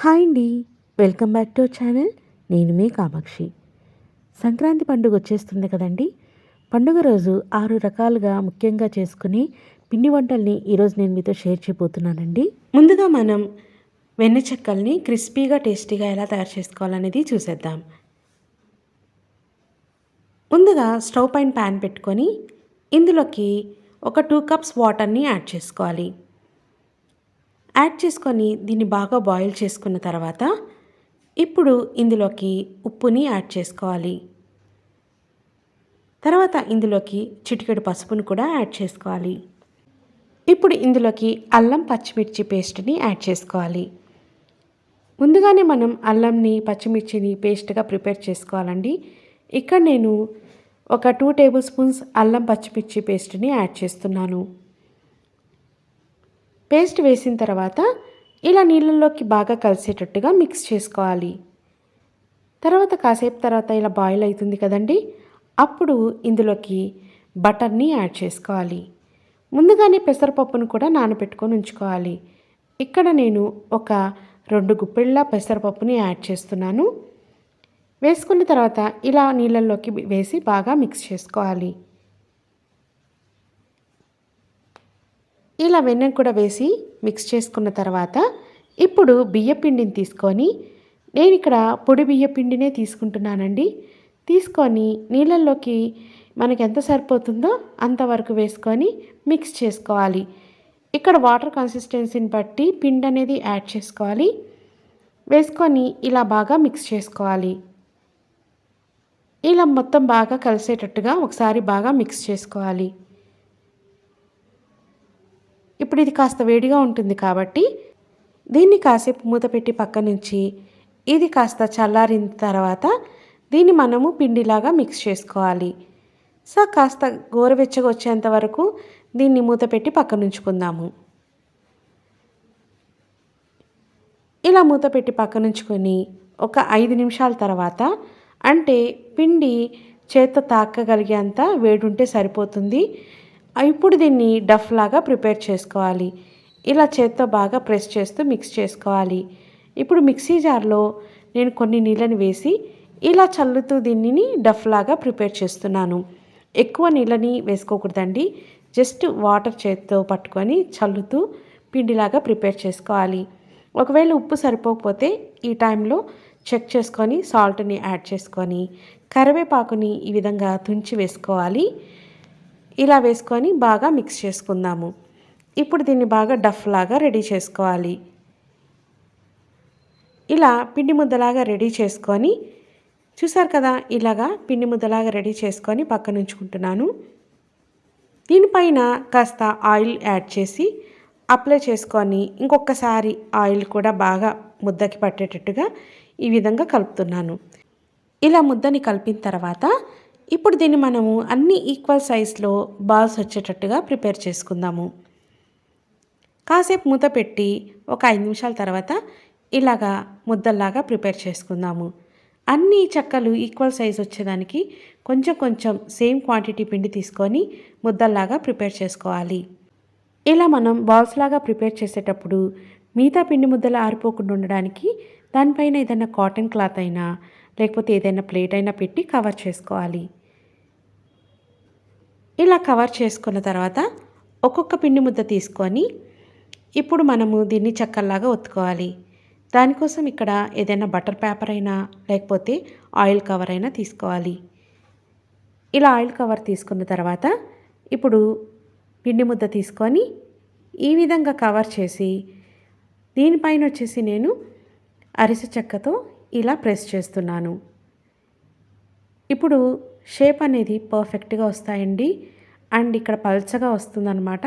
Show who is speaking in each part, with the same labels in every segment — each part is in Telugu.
Speaker 1: హాయ్ అండి. Welcome back to our channel. నేను మీ కామాక్షి. సంక్రాంతి పండుగ వచ్చేస్తుంది కదండి. పండుగ రోజు ఆరు రకాలుగా ముఖ్యంగా చేసుకుని పిండి వంటల్ని ఈరోజు నేను మీతో షేర్ చేయబోతున్నానండి. ముందుగా మనం వెన్న చెక్కల్ని క్రిస్పీగా టేస్టీగా ఎలా తయారు చేసుకోవాలనేది చూసేద్దాం. ముందుగా స్టవ్ పైన ప్యాన్ పెట్టుకొని ఇందులోకి ఒక టూ కప్స్ వాటర్ని యాడ్ చేసుకోవాలి. యాడ్ చేసుకొని దీన్ని బాగా బాయిల్ చేసుకున్న తర్వాత ఇప్పుడు ఇందులోకి ఉప్పుని యాడ్ చేసుకోవాలి. తర్వాత ఇందులోకి చిటికెడు పసుపును కూడా యాడ్ చేసుకోవాలి. ఇప్పుడు ఇందులోకి అల్లం పచ్చిమిర్చి పేస్ట్ని యాడ్ చేసుకోవాలి. ముందుగానే మనం అల్లంని పచ్చిమిర్చిని పేస్ట్గా ప్రిపేర్ చేసుకోవాలండి. ఇక్కడ నేను ఒక టూ టేబుల్ స్పూన్స్ అల్లం పచ్చిమిర్చి పేస్ట్ని యాడ్ చేస్తున్నాను. పేస్ట్ వేసిన తర్వాత ఇలా నీళ్ళల్లోకి బాగా కలిసేటట్టుగా మిక్స్ చేసుకోవాలి. తర్వాత కాసేపు తర్వాత ఇలా బాయిల్ అవుతుంది కదండి? అప్పుడు ఇందులోకి బటర్ని యాడ్ చేసుకోవాలి. ముందుగానే పెసరపప్పును కూడా నానబెట్టుకొని ఉంచుకోవాలి. ఇక్కడ నేను ఒక రెండు గుప్పెళ్ళ పెసరపప్పుని యాడ్ చేస్తున్నాను. వేసుకున్న తర్వాత ఇలా నీళ్ళల్లోకి వేసి బాగా మిక్స్ చేసుకోవాలి. ఇలా వెన్నెం కూడా వేసి మిక్స్ చేసుకున్న తర్వాత ఇప్పుడు బియ్యపిండిని తీసుకొని నేను ఇక్కడ పొడి బియ్యపిండినే తీసుకుంటున్నానండి. తీసుకొని నీళ్ళల్లోకి మనకి ఎంత సరిపోతుందో అంతవరకు వేసుకొని మిక్స్ చేసుకోవాలి. ఇక్కడ వాటర్ కన్సిస్టెన్సీని బట్టి పిండి అనేది యాడ్ చేసుకోవాలి. వేసుకొని ఇలా బాగా మిక్స్ చేసుకోవాలి. ఇలా మొత్తం బాగా కలిసేటట్టుగా ఒకసారి బాగా మిక్స్ చేసుకోవాలి. ఇప్పుడు ఇది కాస్త వేడిగా ఉంటుంది కాబట్టి దీన్ని కాసేపు మూత పెట్టి పక్క నుంచి ఇది కాస్త చల్లారిన తర్వాత దీన్ని మనము పిండిలాగా మిక్స్ చేసుకోవాలి. సో కాస్త గోరవెచ్చగా వచ్చేంత వరకు దీన్ని మూత పెట్టి పక్కనుంచుకుందాము ఇలా మూత పెట్టి పక్కనుంచుకొని ఒక ఐదు నిమిషాల తర్వాత అంటే పిండి చేత్తో తాకగలిగేంత వేడుంటే సరిపోతుంది. ఇప్పుడు దీన్ని డఫ్ లాగా ప్రిపేర్ చేసుకోవాలి. ఇలా చేత్తో బాగా ప్రెస్ చేస్తూ మిక్స్ చేసుకోవాలి. ఇప్పుడు మిక్సీ జార్లో నేను కొన్ని నీళ్ళని వేసి ఇలా చల్లుతూ దీనిని డఫ్ లాగా ప్రిపేర్ చేస్తున్నాను. ఎక్కువ నీళ్ళని వేసుకోకూడదండి. జస్ట్ వాటర్ చేత్తో పట్టుకొని చల్లుతూ పిండిలాగా ప్రిపేర్ చేసుకోవాలి. ఒకవేళ ఉప్పు సరిపోకపోతే ఈ టైంలో చెక్ చేసుకొని సాల్ట్ని యాడ్ చేసుకొని కరివేపాకుని ఈ విధంగా తుంచి వేసుకోవాలి. ఇలా వేసుకొని బాగా మిక్స్ చేసుకుందాము. ఇప్పుడు దీన్ని బాగా డఫ్ లాగా రెడీ చేసుకోవాలి. ఇలా పిండి ముద్దలాగా రెడీ చేసుకొని చూసారు కదా ఇలాగా పిండి ముద్దలాగా రెడీ చేసుకొని పక్కన ఉంచుకుంటున్నాను. దీనిపైన కాస్త ఆయిల్ యాడ్ చేసి అప్లై చేసుకొని ఇంకొకసారి ఆయిల్ కూడా బాగా ముద్దకి పట్టేటట్టుగా ఈ విధంగా కలుపుతున్నాను. ఇలా ముద్దని కలిపిన తర్వాత ఇప్పుడు దీన్ని మనము అన్ని ఈక్వల్ సైజ్లో బాల్స్ వచ్చేటట్టుగా ప్రిపేర్ చేసుకుందాము. కాసేపు మూత పెట్టి ఒక ఐదు నిమిషాల తర్వాత ఇలాగా ముద్దల్లాగా ప్రిపేర్ చేసుకుందాము. అన్ని చెక్కలు ఈక్వల్ సైజ్ వచ్చేదానికి కొంచెం కొంచెం సేమ్ క్వాంటిటీ పిండి తీసుకొని ముద్దల్లాగా ప్రిపేర్ చేసుకోవాలి. ఇలా మనం బాల్స్ లాగా ప్రిపేర్ చేసేటప్పుడు మిగతా పిండి ముద్దలు ఆరిపోకుండా ఉండడానికి దానిపైన ఏదైనా కాటన్ క్లాత్ అయినా లేకపోతే ఏదైనా ప్లేట్ అయినా పెట్టి కవర్ చేసుకోవాలి. ఇలా కవర్ చేసుకున్న తర్వాత ఒక్కొక్క పిండి ముద్ద తీసుకొని ఇప్పుడు మనము దీన్ని చక్కల్లాగా ఒత్తుకోవాలి. దానికోసం ఇక్కడ ఏదైనా బటర్ పేపర్ అయినా లేకపోతే ఆయిల్ కవర్ అయినా తీసుకోవాలి. ఇలా ఆయిల్ కవర్ తీసుకున్న తర్వాత ఇప్పుడు పిండి ముద్ద తీసుకొని ఈ విధంగా కవర్ చేసి దీనిపైన వచ్చేసి నేను అరిసె చెక్కతో ఇలా ప్రెస్ చేస్తున్నాను. ఇప్పుడు షేప్ అనేది పర్ఫెక్ట్గా వస్తాయండి. అండ్ ఇక్కడ పల్చగా వస్తుందన్నమాట.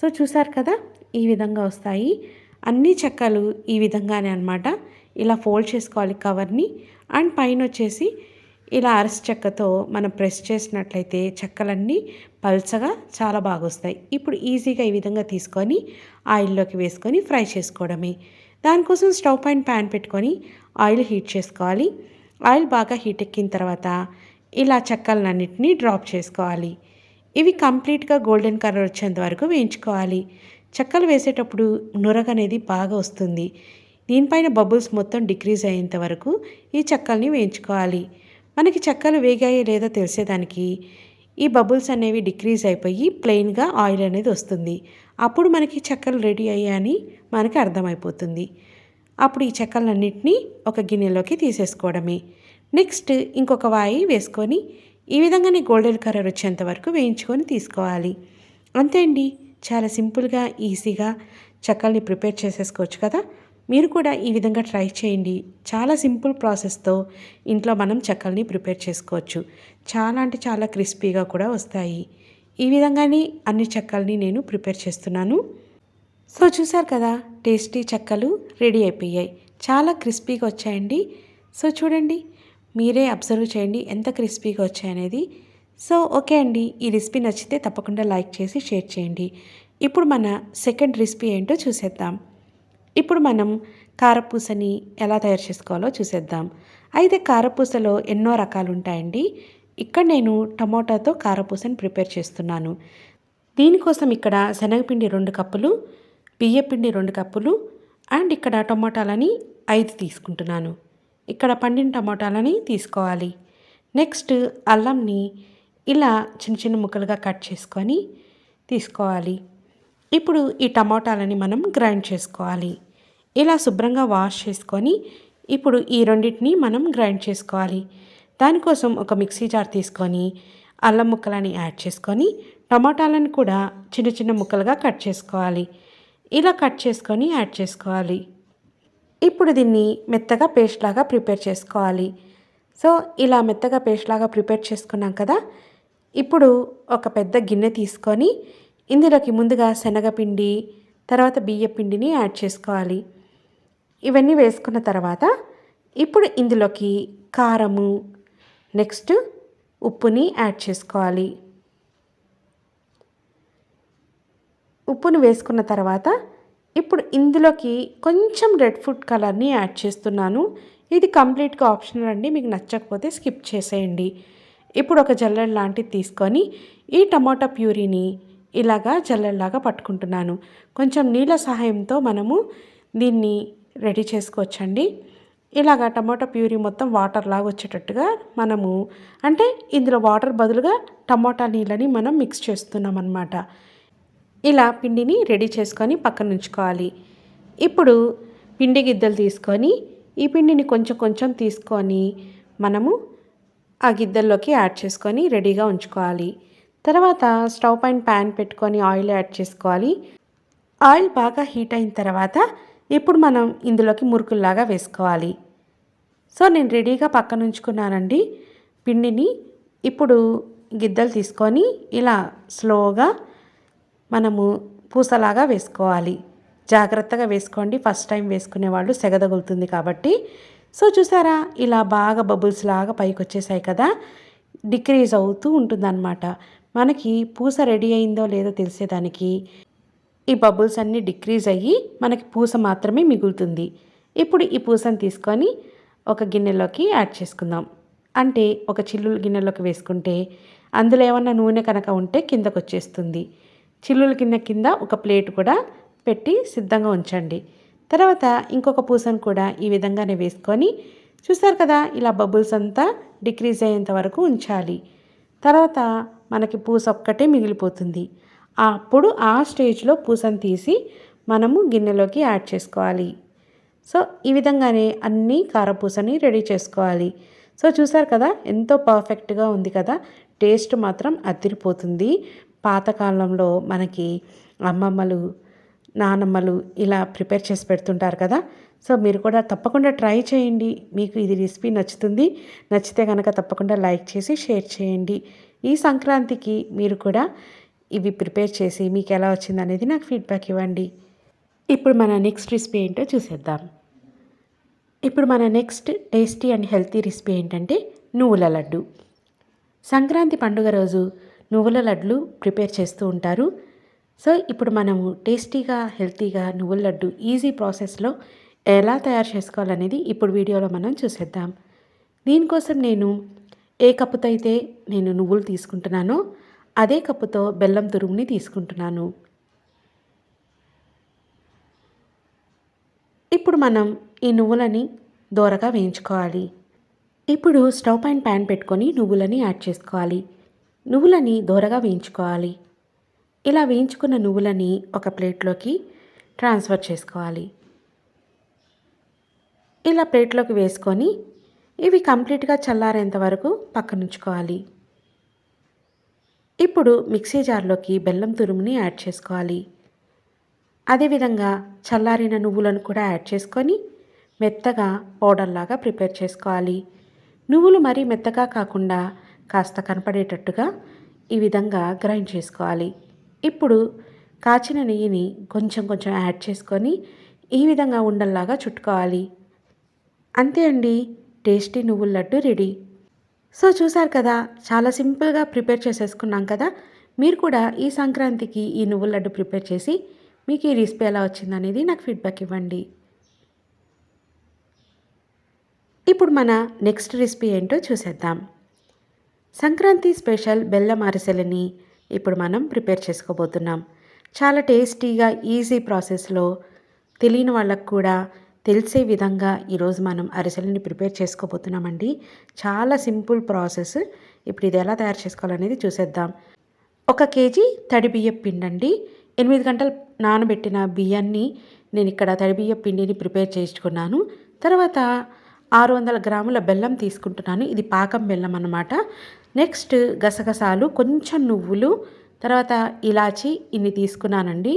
Speaker 1: సో చూసారు కదా? ఈ విధంగా వస్తాయి. అన్ని చెక్కలు ఈ విధంగానే అనమాట ఇలా ఫోల్డ్ చేసుకోవాలి కవర్ని. అండ్ పైన వచ్చేసి ఇలా అరసి చెక్కతో మనం ప్రెస్ చేసినట్లయితే చెక్కలన్నీ పల్చగా చాలా బాగా వస్తాయి. ఇప్పుడు ఈజీగా ఈ విధంగా తీసుకొని ఆయిల్లోకి వేసుకొని ఫ్రై చేసుకోవడమే. దానికోసం స్టవ్ పైన ప్యాన్ పెట్టుకొని ఆయిల్ హీట్ చేసుకోవాలి. ఆయిల్ బాగా హీట్ ఎక్కిన తర్వాత ఇలా చెక్కలన్నింటినీ డ్రాప్ చేసుకోవాలి. ఇవి కంప్లీట్గా గోల్డెన్ కలర్ వచ్చేంత వరకు వేయించుకోవాలి. చెక్కలు వేసేటప్పుడు నురగ అనేది బాగా వస్తుంది. దీనిపైన బబుల్స్ మొత్తం డిక్రీజ్ అయ్యేంత వరకు ఈ చెక్కల్ని వేయించుకోవాలి. మనకి చెక్కలు వేగాయో లేదో తెలిసేదానికి ఈ బబుల్స్ అనేవి డిక్రీజ్ అయిపోయి ప్లెయిన్గా ఆయిల్ అనేది వస్తుంది. అప్పుడు మనకి చెక్కలు రెడీ అయ్యాయని మనకి అర్థమైపోతుంది. అప్పుడు ఈ చెక్కలన్నింటినీ ఒక గిన్నెలోకి తీసేసుకోవడమే. నెక్స్ట్ ఇంకొక వాయి వేసుకొని ఈ విధంగానే గోల్డెన్ కలర్ వచ్చేంత వరకు వేయించుకొని తీసుకోవాలి. అంతే అండి. చాలా సింపుల్గా ఈజీగా చెక్కల్ని ప్రిపేర్ చేసేసుకోవచ్చు కదా. మీరు కూడా ఈ విధంగా ట్రై చేయండి. చాలా సింపుల్ ప్రాసెస్తో ఇంట్లో మనం చెక్కల్ని ప్రిపేర్ చేసుకోవచ్చు. చాలా అంటే చాలా క్రిస్పీగా కూడా వస్తాయి. ఈ విధంగానే అన్ని చెక్కల్ని నేను ప్రిపేర్ చేస్తున్నాను. సో చూసారు కదా టేస్టీ చెక్కలు రెడీ అయిపోయాయి. చాలా క్రిస్పీగా వచ్చాయండి. సో చూడండి మీరే అబ్జర్వ్ చేయండి ఎంత క్రిస్పీగా వచ్చాయనేది సో ఓకే అండి. ఈ రెసిపీ నచ్చితే తప్పకుండా లైక్ చేసి షేర్ చేయండి. ఇప్పుడు మన సెకండ్ రెసిపీ ఏంటో చూసేద్దాం. ఇప్పుడు మనం కారపూసని ఎలా తయారు చేసుకోవాలో చూసేద్దాం. అయితే కారపూసలో ఎన్నో రకాలు ఉంటాయండి ఇక్కడ నేను టమోటాతో కారపూసని ప్రిపేర్ చేస్తున్నాను. దీనికోసం ఇక్కడ శనగపిండి రెండు కప్పులు బియ్యపిండి రెండు కప్పులు అండ్ ఇక్కడ టమోటాలని ఐదు తీసుకుంటున్నాను. ఇక్కడ పండిన టమోటాలని తీసుకోవాలి. నెక్స్ట్ అల్లంని ఇలా చిన్న చిన్న ముక్కలుగా కట్ చేసుకొని తీసుకోవాలి. ఇప్పుడు ఈ టమోటాలని మనం గ్రైండ్ చేసుకోవాలి. ఇలా శుభ్రంగా వాష్ చేసుకొని ఇప్పుడు ఈ రెండింటిని మనం గ్రైండ్ చేసుకోవాలి. దానికోసం ఒక మిక్సీ జార్ తీసుకొని అల్లం ముక్కలని యాడ్ చేసుకొని టమాటాలను కూడా చిన్న చిన్న ముక్కలుగా కట్ చేసుకోవాలి. ఇలా కట్ చేసుకొని యాడ్ చేసుకోవాలి. ఇప్పుడు దీన్ని మెత్తగా పేస్ట్ లాగా ప్రిపేర్ చేసుకోవాలి. సో ఇలా మెత్తగా పేస్ట్ లాగా ప్రిపేర్ చేసుకున్నాం కదా? ఇప్పుడు ఒక పెద్ద గిన్నె తీసుకొని ఇందులోకి ముందుగా శనగపిండి తర్వాత బియ్య పిండిని యాడ్ చేసుకోవాలి. ఇవన్నీ వేసుకున్న తర్వాత ఇప్పుడు ఇందులోకి కారము నెక్స్ట్ ఉప్పుని యాడ్ చేసుకోవాలి. ఉప్పును వేసుకున్న తర్వాత ఇప్పుడు ఇందులోకి కొంచెం రెడ్ ఫుడ్ కలర్ని యాడ్ చేస్తున్నాను. ఇది కంప్లీట్గా ఆప్షనల్ అండి మీకు నచ్చకపోతే స్కిప్ చేసేయండి. ఇప్పుడు ఒక జల్లెడ లాంటిది తీసుకొని ఈ టమాటా ప్యూరీని ఇలాగా జల్లెడలాగా పట్టుకుంటున్నాను. కొంచెం నీళ్ళ సహాయంతో మనము దీన్ని రెడీ చేసుకోవచ్చండి. ఇలాగా టమాటా ప్యూరీ మొత్తం వాటర్ లాగా వచ్చేటట్టుగా మనము అంటే ఇందులో వాటర్ బదులుగా టమాటా నీళ్ళని మనం మిక్స్ చేస్తున్నాం అన్నమాట ఇలా పిండిని రెడీ చేసుకొని పక్కన ఉంచుకోవాలి. ఇప్పుడు పిండి గిద్దలు తీసుకొని ఈ పిండిని కొంచెం కొంచెం తీసుకొని మనము ఆ గిద్దల్లోకి యాడ్ చేసుకొని రెడీగా ఉంచుకోవాలి. తర్వాత స్టవ్ పైన ప్యాన్ పెట్టుకొని ఆయిల్ యాడ్ చేసుకోవాలి. ఆయిల్ బాగా హీట్ అయిన తర్వాత ఇప్పుడు మనం ఇందులోకి మురుకుల్లాగా వేసుకోవాలి. సో నేను రెడీగా పక్కన ఉంచుకున్నానండి. పిండిని ఇప్పుడు గిద్దలు తీసుకొని ఇలా స్లోగా మనము పూసలాగా వేసుకోవాలి. జాగ్రత్తగా వేసుకోండి. ఫస్ట్ టైం వేసుకునే వాళ్ళు సెగదగులుతుంది కాబట్టి. సో చూసారా? ఇలా బాగా బబుల్స్ లాగా పైకి వచ్చేసాయి కదా? డిక్రీజ్ అవుతూ ఉంటుందన్నమాట. మనకి పూస రెడీ అయిందో లేదో తెలిసేదానికి ఈ బబుల్స్ అన్నీ డిక్రీజ్ అయ్యి మనకి పూస మాత్రమే మిగులుతుంది. ఇప్పుడు ఈ పూసను తీసుకొని ఒక గిన్నెలోకి యాడ్ చేసుకుందాం. అంటే ఒక చిల్లులు గిన్నెలోకి వేసుకుంటే అందులో ఏమన్నా నూనె కనుక ఉంటే కిందకు వచ్చేస్తుంది చిల్లుల గిన్నె కింద ఒక ప్లేట్ కూడా పెట్టి సిద్ధంగా ఉంచండి. తర్వాత ఇంకొక పూసను కూడా ఈ విధంగానే వేసుకొని చూసారు కదా ఇలా బబుల్స్ అంతా డిక్రీజ్ అయ్యేంత వరకు ఉంచాలి. తర్వాత మనకి పూస ఒక్కటే మిగిలిపోతుంది. అప్పుడు ఆ స్టేజ్లో పూసను తీసి మనము గిన్నెలోకి యాడ్ చేసుకోవాలి. సో ఈ విధంగానే అన్ని కారపూసని రెడీ చేసుకోవాలి. సో చూసారు కదా ఎంతో పర్ఫెక్ట్గా ఉంది కదా టేస్ట్ మాత్రం అదిరిపోతుంది. పాతకాలంలో మనకి అమ్మమ్మలు నానమ్మలు ఇలా ప్రిపేర్ చేసి పెడుతుంటారు కదా. సో మీరు కూడా తప్పకుండా ట్రై చేయండి. మీకు ఇది రెసిపీ నచ్చుతుంది. నచ్చితే కనుక తప్పకుండా లైక్ చేసి షేర్ చేయండి. ఈ సంక్రాంతికి మీరు కూడా ఇవి ప్రిపేర్ చేసి మీకు ఎలా వచ్చింది అనేది నాకు ఫీడ్బ్యాక్ ఇవ్వండి. ఇప్పుడు మన నెక్స్ట్ రెసిపీ ఏంటో చూసేద్దాం. ఇప్పుడు మన next tasty and healthy recipe ఏంటంటే నువ్వుల లడ్డు. సంక్రాంతి పండుగ రోజు నువ్వుల లడ్లు ప్రిపేర్ చేస్తూ ఉంటారు. సో ఇప్పుడు మనము టేస్టీగా హెల్తీగా నువ్వుల లడ్డు ఈజీ ప్రాసెస్లో ఎలా తయారు చేసుకోవాలనేది ఇప్పుడు వీడియోలో మనం చూసేద్దాం. దీనికోసం నేను ఏ కప్పుతో అయితే నేను నువ్వులు తీసుకుంటున్నానో అదే కప్పుతో బెల్లం తురుముని తీసుకుంటున్నాను. ఇప్పుడు మనం ఈ నువ్వులని దోరగా వేయించుకోవాలి. ఇప్పుడు స్టవ్ పైన ప్యాన్ పెట్టుకొని నువ్వులని యాడ్ చేసుకోవాలి. నువ్వులని దోరగా వేయించుకోవాలి. ఇలా వేయించుకున్న నువ్వులని ఒక ప్లేట్లోకి ట్రాన్స్ఫర్ చేసుకోవాలి. ఇలా ప్లేట్లోకి వేసుకొని ఇవి కంప్లీట్గా చల్లారేంత వరకు పక్కనుంచుకోవాలి. ఇప్పుడు మిక్సీ జార్లోకి బెల్లం తురుముని యాడ్ చేసుకోవాలి. అదేవిధంగా చల్లారిన నువ్వులను కూడా యాడ్ చేసుకొని మెత్తగా పౌడర్లాగా ప్రిపేర్ చేసుకోవాలి. నువ్వులు మరీ మెత్తగా కాకుండా కాస్త కనపడేటట్టుగా ఈ విధంగా గ్రైండ్ చేసుకోవాలి. ఇప్పుడు కాచిన నెయ్యిని కొంచెం కొంచెం యాడ్ చేసుకొని ఈ విధంగా ఉండల్లాగా చుట్టుకోవాలి. అంతే అండి టేస్టీ నువ్వుల లడ్డు రెడీ. సో చూసారు కదా చాలా సింపుల్గా ప్రిపేర్ చేసేసుకున్నాం కదా మీరు కూడా ఈ సంక్రాంతికి ఈ నువ్వుల లడ్డు ప్రిపేర్ చేసి మీకు ఈ రెసిపీ ఎలా వచ్చిందనేది నాకు ఫీడ్బ్యాక్ ఇవ్వండి. ఇప్పుడు మన నెక్స్ట్ రెసిపీ ఏంటో చూసేద్దాం. సంక్రాంతి స్పెషల్ బెల్లం అరిసెలని ఇప్పుడు మనం ప్రిపేర్ చేసుకోబోతున్నాం. చాలా టేస్టీగా ఈజీ ప్రాసెస్లో తెలియని వాళ్ళకు కూడా తెలిసే విధంగా ఈరోజు మనం అరిసెలని ప్రిపేర్ చేసుకోబోతున్నామండి. చాలా సింపుల్ ప్రాసెస్. ఇప్పుడు ఇది ఎలా తయారు చేసుకోవాలనేది చూసేద్దాం. ఒక కేజీ తడి బియ్యం పిండి అండి ఎనిమిది గంటలు నానబెట్టిన బియ్యాన్ని నేను ఇక్కడ తడి బియ్యం పిండిని ప్రిపేర్ చేసుకున్నాను తర్వాత ఆరు వందల గ్రాముల బెల్లం తీసుకుంటున్నాను. ఇది పాకం బెల్లం అన్నమాట. నెక్స్ట్ గసగసాలు కొంచెం నువ్వులు తర్వాత ఇలాచి ఇన్ని తీసుకున్నానండి.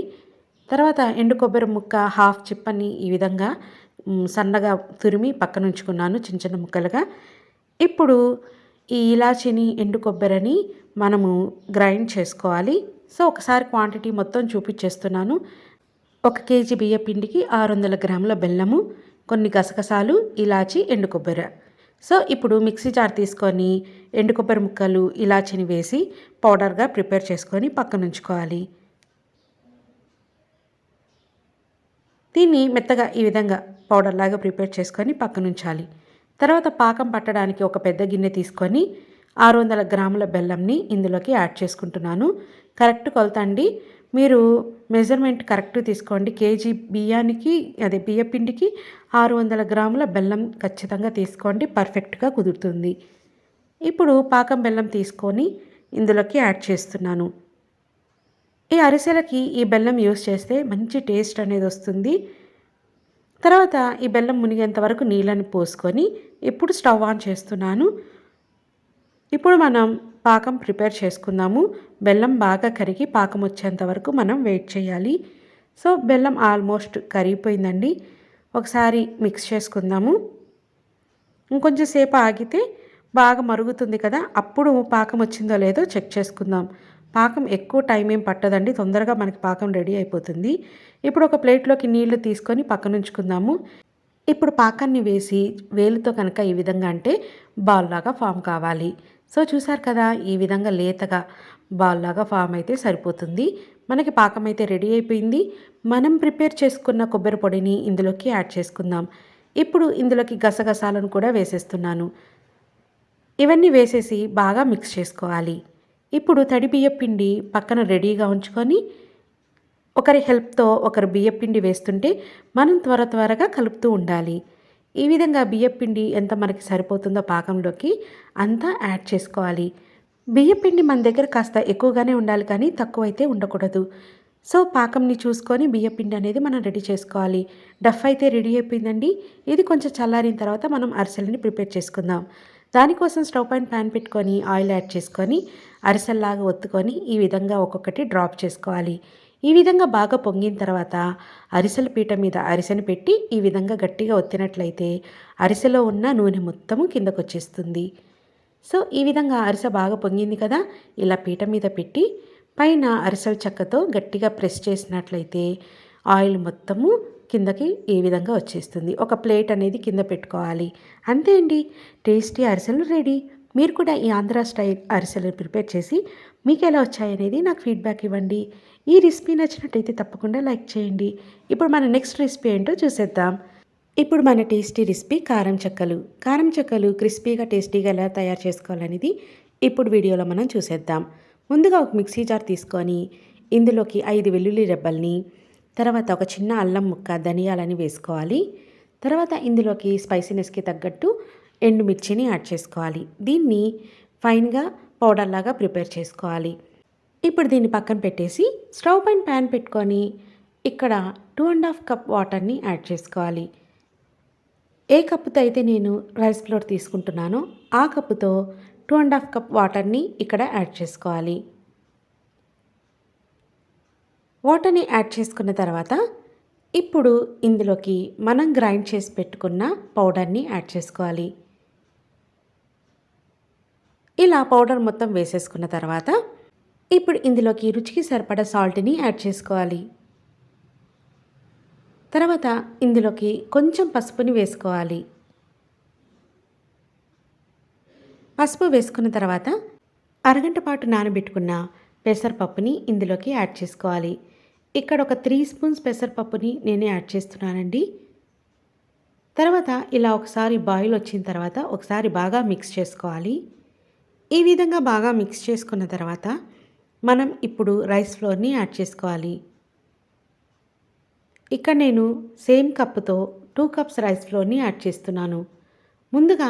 Speaker 1: తర్వాత ఎండు కొబ్బరి ముక్క హాఫ్ చిప్పని ఈ విధంగా సన్నగా తురిమి పక్కన ఉంచుకున్నాను చిన్న చిన్న ముక్కలుగా. ఇప్పుడు ఈ ఇలాచిని ఎండు కొబ్బరిని మనము గ్రైండ్ చేసుకోవాలి. సో ఒకసారి క్వాంటిటీ మొత్తం చూపించేస్తున్నాను. ఒక కేజీ బియ్య పిండికి ఆరు వందల గ్రాముల బెల్లము. కొన్ని గసగసాలు ఇలాచి ఎండు కొబ్బరి. సో ఇప్పుడు మిక్సీ జార్ తీసుకొని ఎండు కొబ్బరి ముక్కలు ఇలాచిని వేసి పౌడర్గా ప్రిపేర్ చేసుకొని పక్కన ఉంచుకోవాలి. దీన్ని మెత్తగా ఈ విధంగా పౌడర్ లాగా ప్రిపేర్ చేసుకొని పక్కన ఉంచాలి. తర్వాత పాకం పట్టడానికి ఒక పెద్ద గిన్నె తీసుకొని ఆరు వందల గ్రాముల బెల్లంని ఇందులోకి యాడ్ చేసుకుంటున్నాను. కరెక్ట్ కొలత అండి. మీరు మెజర్మెంట్ కరెక్ట్ తీసుకోండి. కేజీ బియ్యానికి అదే బియ్య పిండికి ఆరు వందల గ్రాముల బెల్లం ఖచ్చితంగా తీసుకోండి. పర్ఫెక్ట్గా కుదురుతుంది. ఇప్పుడు పాకం బెల్లం తీసుకొని ఇందులోకి యాడ్ చేస్తున్నాను. ఈ అరిసెలకి ఈ బెల్లం యూస్ చేస్తే మంచి టేస్ట్ అనేది వస్తుంది. తర్వాత ఈ బెల్లం మునిగేంత వరకు నీళ్ళని పోసుకొని ఇప్పుడు స్టవ్ ఆన్ చేస్తున్నాను. ఇప్పుడు మనం పాకం ప్రిపేర్ చేసుకుందాము. బెల్లం బాగా కరిగి పాకం వచ్చేంత వరకు మనం వెయిట్ చేయాలి. సో బెల్లం ఆల్మోస్ట్ కరిగిపోయిందండి. ఒకసారి మిక్స్ చేసుకుందాము. ఇంకొంచెం సేపు ఆగితే బాగా మరుగుతుంది కదా అప్పుడు పాకం వచ్చిందో లేదో చెక్ చేసుకుందాం. పాకం ఎక్కువ టైం ఏం పట్టదండి తొందరగా మనకి పాకం రెడీ అయిపోతుంది. ఇప్పుడు ఒక ప్లేట్లోకి నీళ్ళు తీసుకొని పక్కనుంచుకుందాము ఇప్పుడు పాకాన్ని వేసి వేలుతో కనుక ఈ విధంగా అంటే బాల్ లాగా ఫామ్ కావాలి. సో చూసారు కదా ఈ విధంగా లేతగా బాల్ లాగా ఫామ్ అయితే సరిపోతుంది. మనకి పాకం అయితే రెడీ అయిపోయింది. మనం ప్రిపేర్ చేసుకున్న కొబ్బరి పొడిని ఇందులోకి యాడ్ చేసుకుందాం. ఇప్పుడు ఇందులోకి గసగసాలను కూడా వేసేస్తున్నాను. ఇవన్నీ వేసేసి బాగా మిక్స్ చేసుకోవాలి. ఇప్పుడు తడి బియ్య పిండి పక్కన రెడీగా ఉంచుకొని ఒకరి హెల్ప్తో ఒకరు బియ్యపిండి వేస్తుంటే మనం త్వర త్వరగా కలుపుతూ ఉండాలి. ఈ విధంగా బియ్యపిండి ఎంత మనకి సరిపోతుందో పాకంలోకి అంతా యాడ్ చేసుకోవాలి. బియ్యపిండి మన దగ్గర కాస్త ఎక్కువగానే ఉండాలి కానీ తక్కువైతే ఉండకూడదు. సో పాకంని చూసుకొని బియ్యపిండి అనేది మనం రెడీ చేసుకోవాలి. డఫ్ అయితే రెడీ అయిపోయిందండి. ఇది కొంచెం చల్లారిన తర్వాత మనం అరిసెలని ప్రిపేర్ చేసుకుందాం. దానికోసం స్టవ్ పైన ప్యాన్ పెట్టుకొని ఆయిల్ యాడ్ చేసుకొని అరిసెల్లాగా ఒత్తుకొని ఈ విధంగా ఒక్కొక్కటి డ్రాప్ చేసుకోవాలి. ఈ విధంగా బాగా పొంగిన తర్వాత అరిసెల పీట మీద అరిసెను పెట్టి ఈ విధంగా గట్టిగా ఒత్తినట్లయితే అరిసెలో ఉన్న నూనె మొత్తము కిందకు వచ్చేస్తుంది సో ఈ విధంగా అరిసె బాగా పొంగింది కదా? ఇలా పీట మీద పెట్టి పైన అరిసెల చెక్కతో గట్టిగా ప్రెస్ చేసినట్లయితే ఆయిల్ మొత్తము కిందకి ఈ విధంగా వచ్చేస్తుంది. ఒక ప్లేట్ అనేది కింద పెట్టుకోవాలి. అంతే అండి. టేస్టీ అరిసెలు రెడీ. మీరు కూడా ఈ ఆంధ్ర స్టైల్ అరిసెలు ప్రిపేర్ చేసి మీకు ఎలా వచ్చాయనేది నాకు ఫీడ్బ్యాక్ ఇవ్వండి. ఈ రెసిపీ నచ్చినట్టయితే తప్పకుండా లైక్ చేయండి. ఇప్పుడు మన నెక్స్ట్ రెసిపీ ఏంటో చూసేద్దాం. ఇప్పుడు మన టేస్టీ రెసిపీ కారం చెక్కలు. కారం చెక్కలు క్రిస్పీగా టేస్టీగా ఎలా తయారు చేసుకోవాలనేది ఇప్పుడు వీడియోలో మనం చూసేద్దాం. ముందుగా ఒక మిక్సీ జార్ తీసుకొని ఇందులోకి ఐదు వెల్లుల్లి రెబ్బల్ని తర్వాత ఒక చిన్న అల్లం ముక్క ధనియాలని వేసుకోవాలి. తర్వాత ఇందులోకి స్పైసీనెస్కి తగ్గట్టు ఎండుమిర్చిని యాడ్ చేసుకోవాలి. దీన్ని ఫైన్గా పౌడర్ లాగా ప్రిపేర్ చేసుకోవాలి. ఇప్పుడు దీన్ని పక్కన పెట్టేసి స్టవ్ పైన ప్యాన్ పెట్టుకొని ఇక్కడ టూ అండ్ హాఫ్ కప్ వాటర్ని యాడ్ చేసుకోవాలి. ఏ కప్పుతో అయితే నేను రైస్ ఫ్లోర్ తీసుకుంటున్నానో ఆ కప్పుతో టూ అండ్ హాఫ్ కప్ వాటర్ని ఇక్కడ యాడ్ చేసుకోవాలి. వాటర్ని యాడ్ చేసుకున్న తర్వాత ఇప్పుడు ఇందులోకి మనం గ్రైండ్ చేసి పెట్టుకున్న పౌడర్ని యాడ్ చేసుకోవాలి. ఇలా పౌడర్ మొత్తం వేసేసుకున్న తర్వాత ఇప్పుడు ఇందులోకి రుచికి సరిపడ సాల్ట్ని యాడ్ చేసుకోవాలి. తర్వాత ఇందులోకి కొంచెం పసుపుని వేసుకోవాలి. పసుపు వేసుకున్న తర్వాత అరగంట పాటు నానబెట్టుకున్న పెసరపప్పుని ఇందులోకి యాడ్ చేసుకోవాలి. ఇక్కడ ఒక త్రీ స్పూన్స్ పెసరపప్పుని నేనే యాడ్ చేస్తున్నానండి. తర్వాత ఇలా ఒకసారి బాయిల్ వచ్చిన తర్వాత ఒకసారి బాగా మిక్స్ చేసుకోవాలి. ఈ విధంగా బాగా మిక్స్ చేసుకున్న తర్వాత మనం ఇప్పుడు రైస్ ఫ్లోర్ని యాడ్ చేసుకోవాలి. ఇక్కడ నేను సేమ్ కప్పుతో టూ కప్స్ రైస్ ఫ్లోర్ని యాడ్ చేస్తున్నాను. ముందుగా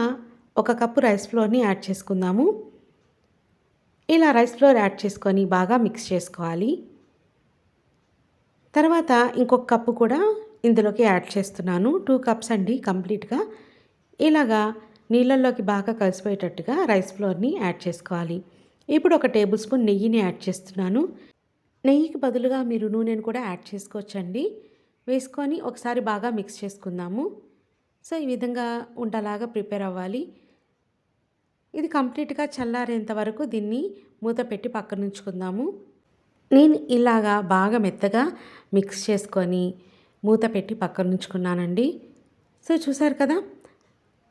Speaker 1: ఒక కప్పు రైస్ ఫ్లోర్ని యాడ్ చేసుకుందాము. ఇలా రైస్ ఫ్లోర్ యాడ్ చేసుకొని బాగా మిక్స్ చేసుకోవాలి. తర్వాత ఇంకొక కప్పు కూడా ఇందులోకి యాడ్ చేస్తున్నాను. టూ కప్స్ అండి కంప్లీట్గా ఇలాగా నీళ్ళల్లోకి బాగా కలిసిపోయేటట్టుగా రైస్ ఫ్లోర్ని యాడ్ చేసుకోవాలి. ఇప్పుడు ఒక టేబుల్ స్పూన్ నెయ్యిని యాడ్ చేస్తున్నాను. నెయ్యికి బదులుగా మీరు నూనెను కూడా యాడ్ చేసుకోవచ్చండి. వేసుకొని ఒకసారి బాగా మిక్స్ చేసుకుందాము. సో ఈ విధంగా ఉండలాగా ప్రిపేర్ అవ్వాలి. ఇది కంప్లీట్గా చల్లారేంత వరకు దీన్ని మూత పెట్టి పక్కన ఉంచుకుందాము. నేను ఇలాగా బాగా మెత్తగా మిక్స్ చేసుకొని మూత పెట్టి పక్కన ఉంచుకున్నానండి. సో చూసారు కదా?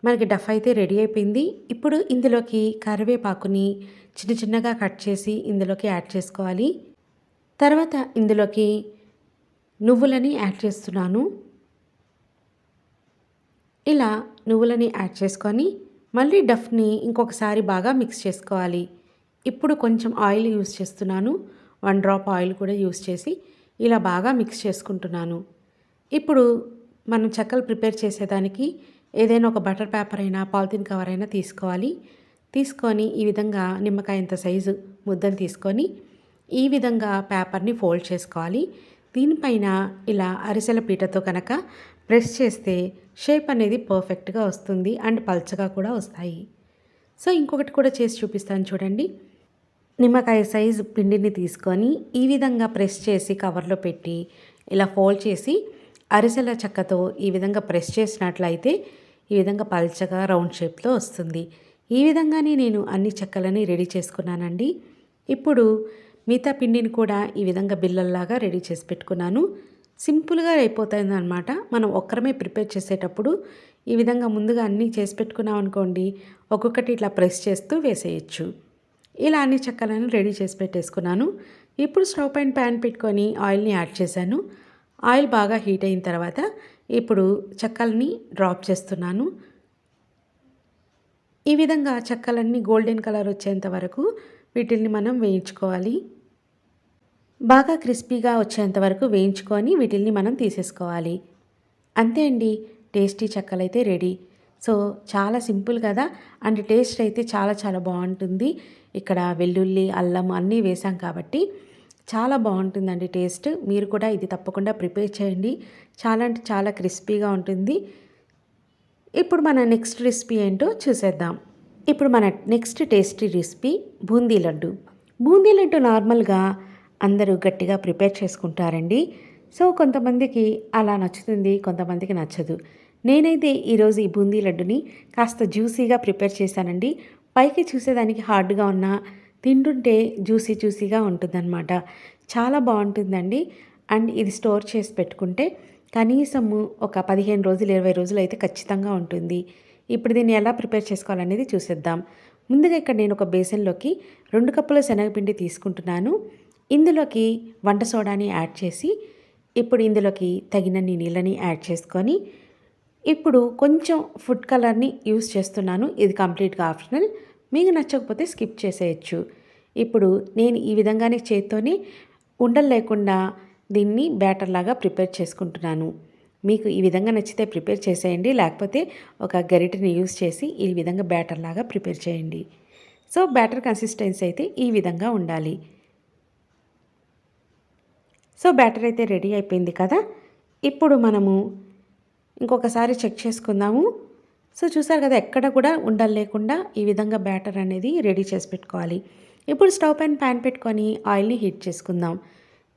Speaker 1: మనకి డఫ్ అయితే రెడీ అయిపోయింది. ఇప్పుడు ఇందులోకి కరివేపాకుని చిన్న చిన్నగా కట్ చేసి ఇందులోకి యాడ్ చేసుకోవాలి. తర్వాత ఇందులోకి నువ్వులని యాడ్ చేస్తున్నాను. ఇలా నువ్వులని యాడ్ చేసుకొని మళ్ళీ డఫ్ని ఇంకొకసారి బాగా మిక్స్ చేసుకోవాలి. ఇప్పుడు కొంచెం ఆయిల్ యూస్ చేస్తున్నాను. వన్ డ్రాప్ ఆయిల్ కూడా యూస్ చేసి ఇలా బాగా మిక్స్ చేసుకుంటున్నాను. ఇప్పుడు మనం చెక్కలు ప్రిపేర్ చేసేదానికి ఏదైనా ఒక బటర్ పేపర్ అయినా పాలిథిన్ కవర్ అయినా తీసుకోవాలి. తీసుకొని ఈ విధంగా నిమ్మకాయ ఇంత సైజు ముద్దను తీసుకొని ఈ విధంగా పేపర్ని ఫోల్డ్ చేసుకోవాలి. దీనిపైన ఇలా అరిసెల పీటతో కనుక ప్రెస్ చేస్తే షేప్ అనేది పర్ఫెక్ట్గా వస్తుంది అండ్ పల్చగా కూడా వస్తాయి. సో ఇంకొకటి కూడా చేసి చూపిస్తాను చూడండి. నిమ్మకాయ సైజు పిండిని తీసుకొని ఈ విధంగా ప్రెస్ చేసి కవర్లో పెట్టి ఇలా ఫోల్డ్ చేసి అరిసెల చెక్కతో ఈ విధంగా ప్రెస్ చేసినట్లయితే ఈ విధంగా పల్చగా రౌండ్ షేప్లో వస్తుంది. ఈ విధంగానే నేను అన్ని చెక్కలని రెడీ చేసుకున్నానండి. ఇప్పుడు మిగతా పిండిని కూడా ఈ విధంగా బిల్లల్లాగా రెడీ చేసి పెట్టుకున్నాను. సింపుల్గా అయిపోతుంది అనమాట మనం ఒక్కరమే ప్రిపేర్ చేసేటప్పుడు ఈ విధంగా ముందుగా అన్నీ చేసి పెట్టుకున్నాం అనుకోండి ఒక్కొక్కటి ఇట్లా ప్రెస్ చేస్తూ వేసేయచ్చు. ఇలా అన్ని చెక్కలను రెడీ చేసి పెట్టేసుకున్నాను. ఇప్పుడు స్టవ్ పైన ప్యాన్ పెట్టుకొని ఆయిల్ని యాడ్ చేశాను. ఆయిల్ బాగా హీట్ అయిన తర్వాత ఇప్పుడు చెక్కల్ని డ్రాప్ చేస్తున్నాను. ఈ విధంగా చెక్కలన్నీ గోల్డెన్ కలర్ వచ్చేంత వరకు వీటిల్ని మనం వేయించుకోవాలి. బాగా క్రిస్పీగా వచ్చేంత వరకు వేయించుకొని వీటిల్ని మనం తీసేసుకోవాలి. అంతే అండి టేస్టీ చెక్కలైతే రెడీ. సో చాలా సింపుల్ కదా? అండ్ టేస్ట్ అయితే చాలా చాలా బాగుంటుంది. ఇక్కడ వెల్లుల్లి అల్లం అన్నీ వేసాం కాబట్టి చాలా బాగుంటుందండి టేస్ట్. మీరు కూడా ఇది తప్పకుండా ప్రిపేర్ చేయండి. చాలా అంటే చాలా క్రిస్పీగా ఉంటుంది. ఇప్పుడు మన నెక్స్ట్ రెసిపీ ఏంటో చూసేద్దాం. ఇప్పుడు మన next tasty recipe boondi laddu. Boondi laddu నార్మల్గా అందరూ గట్టిగా ప్రిపేర్ చేసుకుంటారండి. సో కొంతమందికి అలా నచ్చుతుంది కొంతమందికి నచ్చదు. నేనైతే ఈరోజు ఈ బూందీ లడ్డుని కాస్త జ్యూసీగా ప్రిపేర్ చేశానండి. పైకి చూసేదానికి హార్డ్గా ఉన్న తింటుంటే జ్యూసీ జ్యూసీగా ఉంటుందన్నమాట. చాలా బాగుంటుందండి. అండ్ ఇది స్టోర్ చేసి పెట్టుకుంటే కనీసము ఒక పదిహేను రోజులు ఇరవై రోజులు అయితే ఖచ్చితంగా ఉంటుంది. ఇప్పుడు దీన్ని ఎలా ప్రిపేర్ చేసుకోవాలనేది చూసేద్దాం. ముందుగా ఇక్కడ నేను ఒక బేసన్లోకి రెండు కప్పుల శనగపిండి తీసుకుంటున్నాను. ఇందులోకి వంట సోడాని యాడ్ చేసి ఇప్పుడు ఇందులోకి తగినన్ని నీళ్ళని యాడ్ చేసుకొని ఇప్పుడు కొంచెం ఫుడ్ కలర్ని యూస్ చేస్తున్నాను. ఇది కంప్లీట్గా ఆప్షనల్. మీకు నచ్చకపోతే స్కిప్ చేసేయచ్చు. ఇప్పుడు నేను ఈ విధంగానే చేత్తోనే ఉండలు లేకుండా దీన్ని బ్యాటర్ లాగా ప్రిపేర్ చేసుకుంటున్నాను. మీకు ఈ విధంగా నచ్చితే ప్రిపేర్ చేసేయండి. లేకపోతే ఒక గరిటెని యూస్ చేసి ఈ విధంగా బ్యాటర్ లాగా ప్రిపేర్ చేయండి. సో బ్యాటర్ కన్సిస్టెన్సీ అయితే ఈ విధంగా ఉండాలి. సో బ్యాటర్ అయితే రెడీ అయిపోయింది కదా. ఇప్పుడు మనము ఇంకొకసారి చెక్ చేసుకుందాము. సో చూసారు కదా ఎక్కడ కూడా ఉండలు లేకుండా ఈ విధంగా బ్యాటర్ అనేది రెడీ చేసి పెట్టుకోవాలి. ఇప్పుడు స్టవ్ పైన ప్యాన్ పెట్టుకొని ఆయిల్ని హీట్ చేసుకుందాం.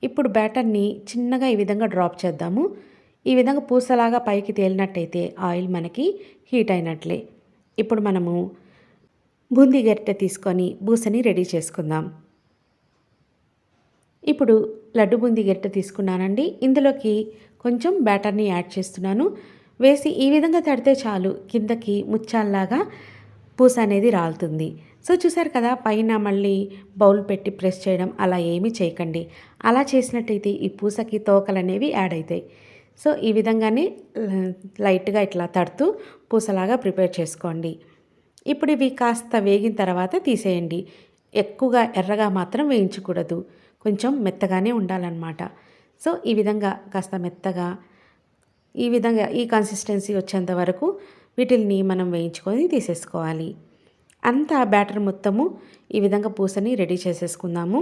Speaker 1: ఇప్పుడు బ్యాటర్ని చిన్నగా ఈ విధంగా డ్రాప్ చేద్దాము. ఈ విధంగా పూసలాగా పైకి తేలినట్టయితే ఆయిల్ మనకి హీట్ అయినట్లే. ఇప్పుడు మనము బూందీ గరిటె తీసుకొని బూసని రెడీ చేసుకుందాం. ఇప్పుడు లడ్డు బూందీ గరిటె తీసుకున్నానండి. ఇందులోకి కొంచెం బ్యాటర్ని యాడ్ చేస్తున్నాను. వేసి ఈ విధంగా తడితే చాలు కిందకి ముచ్చాల్లాగా పూస అనేది రాలుతుంది. సో చూసారు కదా పైన మళ్ళీ బౌల్ పెట్టి ప్రెస్ చేయడం అలా ఏమీ చేయకండి. అలా చేసినట్టయితే ఈ పూసకి తోకలు అనేవి యాడ్ అవుతాయి సో ఈ విధంగానే లైట్గా ఇట్లా తడుతూ పూసలాగా ప్రిపేర్ చేసుకోండి. ఇప్పుడు ఇవి కాస్త వేగిన తర్వాత తీసేయండి. ఎక్కువగా ఎర్రగా మాత్రం వేయించకూడదు. కొంచెం మెత్తగానే ఉండాలన్నమాట. సో ఈ విధంగా కాస్త మెత్తగా ఈ విధంగా ఈ కన్సిస్టెన్సీ వచ్చేంత వరకు వీటిని మనం వేయించుకొని తీసేసుకోవాలి. అంతా బ్యాటర్ మొత్తము ఈ విధంగా పూసని రెడీ చేసేసుకుందాము.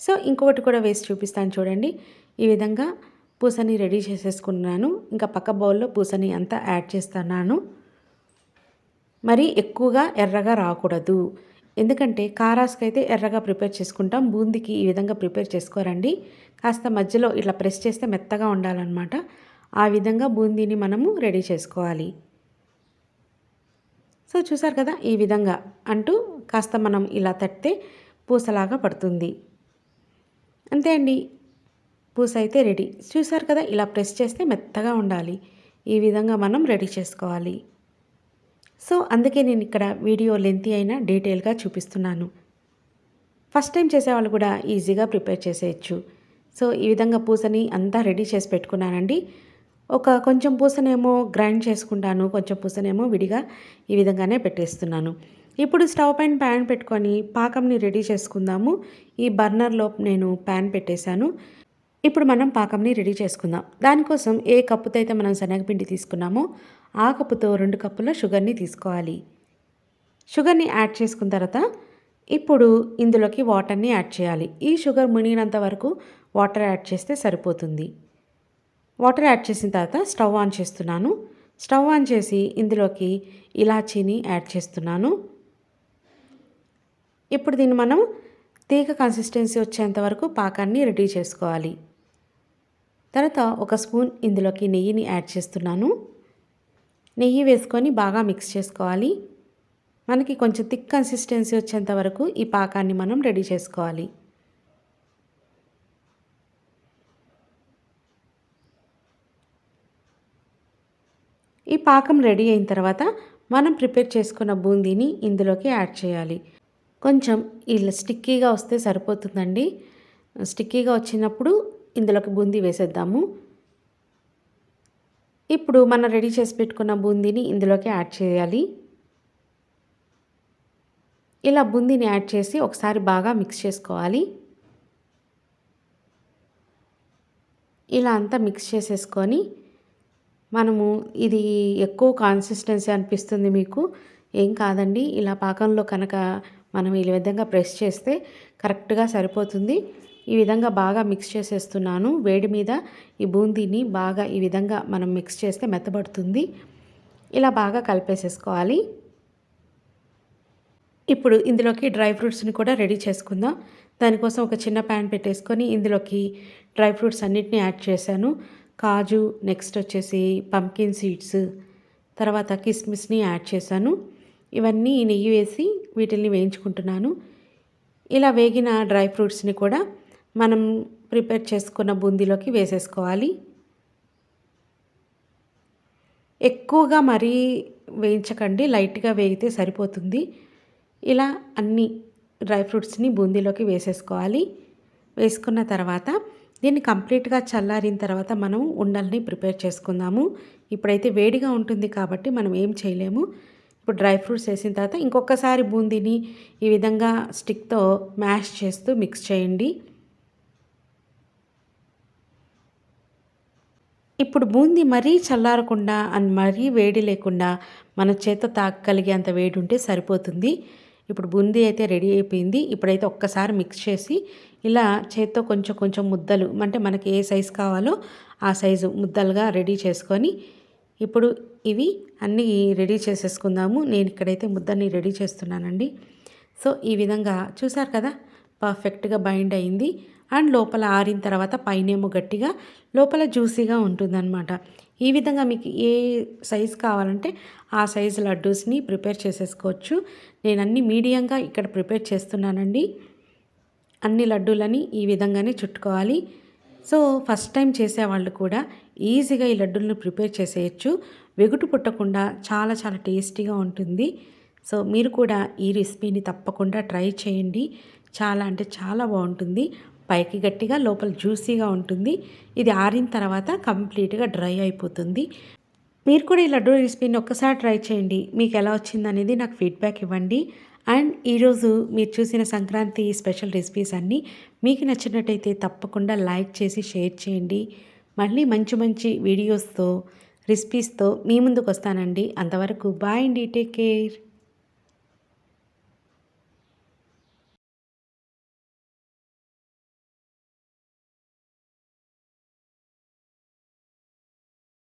Speaker 1: సో ఇంకొకటి కూడా వేసి చూపిస్తాను చూడండి. ఈ విధంగా పూసని రెడీ చేసేసుకున్నాను. ఇంకా పక్క బౌల్లో పూసని అంతా యాడ్ చేస్తున్నాను. మరి ఎక్కువగా ఎర్రగా రాకూడదు. ఎందుకంటే కారాస్కి అయితే ఎర్రగా ప్రిపేర్ చేసుకుంటాం. బూందీకి ఈ విధంగా ప్రిపేర్ చేసుకోరండి. కాస్త మధ్యలో ఇట్లా ప్రెస్ చేస్తే మెత్తగా ఉండాలన్నమాట. ఆ విధంగా బూందీని మనము రెడీ చేసుకోవాలి. సో చూసారు కదా ఈ విధంగా అంటూ కాస్త మనం ఇలా తట్టితే పూసలాగా పడుతుంది. అంతే అండి. పూస అయితే రెడీ. చూసారు కదా ఇలా ప్రెస్ చేస్తే మెత్తగా ఉండాలి. ఈ విధంగా మనం రెడీ చేసుకోవాలి. సో అందుకే నేను ఇక్కడ వీడియో లెంతి అయినా డీటెయిల్గా చూపిస్తున్నాను. ఫస్ట్ టైం చేసేవాళ్ళు కూడా ఈజీగా ప్రిపేర్ చేసేయచ్చు. సో ఈ విధంగా పూసని అంతా రెడీ చేసి పెట్టుకున్నానండి. ఒక కొంచెం పూసనేమో గ్రైండ్ చేసుకుంటాను కొంచెం పూసనేమో విడిగా ఈ విధంగానే పెట్టేస్తున్నాను. ఇప్పుడు స్టవ్ పైన ప్యాన్ పెట్టుకొని పాకంని రెడీ చేసుకుందాము. ఈ బర్నర్లో నేను ప్యాన్ పెట్టేశాను. ఇప్పుడు మనం పాకంని రెడీ చేసుకుందాం. దానికోసం ఏ కప్పుతో అయితే మనం శనగపిండి తీసుకున్నామో ఆ కప్పుతో రెండు కప్పుల షుగర్ని తీసుకోవాలి. షుగర్ని యాడ్ చేసుకున్న తర్వాత ఇప్పుడు ఇందులోకి వాటర్ని యాడ్ చేయాలి. ఈ షుగర్ మునిగినంత వరకు వాటర్ యాడ్ చేస్తే సరిపోతుంది. వాటర్ యాడ్ చేసిన తర్వాత స్టవ్ ఆన్ చేస్తున్నాను. స్టవ్ ఆన్ చేసి ఇందులోకి ఇలాచీని యాడ్ చేస్తున్నాను. ఇప్పుడు దీన్ని మనం తీగ కన్సిస్టెన్సీ వచ్చేంత వరకు పాకాన్ని రెడీ చేసుకోవాలి. తర్వాత ఒక స్పూన్ ఇందులోకి నెయ్యిని యాడ్ చేస్తున్నాను. నెయ్యి వేసుకొని బాగా మిక్స్ చేసుకోవాలి. మనకి కొంచెం థిక్ కన్సిస్టెన్సీ వచ్చేంత వరకు ఈ పాకాన్ని మనం రెడీ చేసుకోవాలి. ఈ పాకం రెడీ అయిన తర్వాత మనం ప్రిపేర్ చేసుకున్న బూందీని ఇందులోకి యాడ్ చేయాలి. కొంచెం ఇలా స్టిక్కీగా వస్తే సరిపోతుందండి. స్టిక్కీగా వచ్చినప్పుడు ఇందులోకి బూందీ వేసేద్దాము. ఇప్పుడు మనం రెడీ చేసి పెట్టుకున్న బూందీని ఇందులోకి యాడ్ చేయాలి. ఇలా బూందీని యాడ్ చేసి ఒకసారి బాగా మిక్స్ చేసుకోవాలి. ఇలా అంతా మిక్స్ చేసేసుకొని మనము ఇది ఎక్కువ కాన్సిస్టెన్సీ అనిపిస్తుంది మీకు. ఏం కాదండి ఇలా పాకంలో కనుక మనం ఈ విధంగా ప్రెస్ చేస్తే కరెక్ట్గా సరిపోతుంది. ఈ విధంగా బాగా మిక్స్ చేసేస్తున్నాను. వేడి మీద ఈ బూందీని బాగా ఈ విధంగా మనం మిక్స్ చేస్తే మెత్తబడుతుంది. ఇలా బాగా కలిపేసేసుకోవాలి. ఇప్పుడు ఇందులోకి డ్రై ఫ్రూట్స్ని కూడా రెడీ చేసుకుందాం. దానికోసం ఒక చిన్న ప్యాన్ పెట్టేసుకొని ఇందులోకి డ్రై ఫ్రూట్స్ అన్నిటిని యాడ్ చేశాను. కాజు నెక్స్ట్ వచ్చేసి పంకిన్ సీడ్స్ తర్వాత కిస్మిస్ని యాడ్ చేశాను. ఇవన్నీ నెయ్యి వేసి వీటిని వేయించుకుంటున్నాను. ఇలా వేగిన డ్రై ఫ్రూట్స్ని కూడా మనం ప్రిపేర్ చేసుకున్న బూందీలోకి వేసేసుకోవాలి. ఎక్కువగా మరీ వేయించకండి లైట్గా వేగితే సరిపోతుంది. ఇలా అన్ని డ్రై ఫ్రూట్స్ని బూందీలోకి వేసేసుకోవాలి. వేసుకున్న తర్వాత దీన్ని కంప్లీట్గా చల్లారిన తర్వాత మనం ఉండల్ని ప్రిపేర్ చేసుకుందాము. ఇప్పుడైతే వేడిగా ఉంటుంది కాబట్టి మనం ఏం చేయలేము. ఇప్పుడు డ్రై ఫ్రూట్స్ వేసిన తర్వాత ఇంకొకసారి బూందీని ఈ విధంగా స్టిక్తో మ్యాష్ చేస్తూ మిక్స్ చేయండి. ఇప్పుడు బూందీ మరీ చల్లారకుండా అండ్ మరీ వేడి లేకుండా మన చేత తాగగలిగే అంత వేడి ఉంటే సరిపోతుంది. ఇప్పుడు బూందీ అయితే రెడీ అయిపోయింది. ఇప్పుడైతే ఒక్కసారి మిక్స్ చేసి ఇలా చేత్తో కొంచెం కొంచెం ముద్దలు అంటే మనకి ఏ సైజు కావాలో ఆ సైజు ముద్దలుగా రెడీ చేసుకొని ఇప్పుడు ఇవి అన్నీ రెడీ చేసేసుకుందాము. నేను ఇక్కడైతే ముద్దని రెడీ చేస్తున్నానండి. సో ఈ విధంగా చూసారు కదా పర్ఫెక్ట్గా బైండ్ అయింది. అండ్ లోపల ఆరిన తర్వాత పైనేమో గట్టిగా లోపల జ్యూసీగా ఉంటుందన్నమాట. ఈ విధంగా మీకు ఏ సైజ్ కావాలంటే ఆ సైజు లడ్డూస్ని ప్రిపేర్ చేసేసుకోవచ్చు. నేను అన్ని మీడియంగా ఇక్కడ ప్రిపేర్ చేస్తున్నానండి. అన్ని లడ్డూలని ఈ విధంగానే చుట్టుకోవాలి. సో ఫస్ట్ టైం చేసేవాళ్ళు కూడా ఈజీగా ఈ లడ్డూలను ప్రిపేర్ చేసేయచ్చు. వెగుటు పుట్టకుండా చాలా చాలా టేస్టీగా ఉంటుంది. సో మీరు కూడా ఈ రెసిపీని తప్పకుండా ట్రై చేయండి. చాలా అంటే చాలా బాగుంటుంది. పైకి గట్టిగా లోపల జ్యూసీగా ఉంటుంది. ఇది ఆరిన తర్వాత కంప్లీట్గా డ్రై అయిపోతుంది. మీరు కూడా ఈ లడ్డూ రెసిపీని ఒక్కసారి ట్రై చేయండి. మీకు ఎలా వచ్చింది అనేది నాకు ఫీడ్బ్యాక్ ఇవ్వండి. అండ్ ఈరోజు మీరు చూసిన సంక్రాంతి స్పెషల్ రెసిపీస్ అన్నీ మీకు నచ్చినట్టయితే తప్పకుండా లైక్ చేసి షేర్ చేయండి. మళ్ళీ మంచి మంచి వీడియోస్తో రెసిపీస్తో మీ ముందుకు వస్తానండి అంతవరకు బాయ్ అండి. Take care.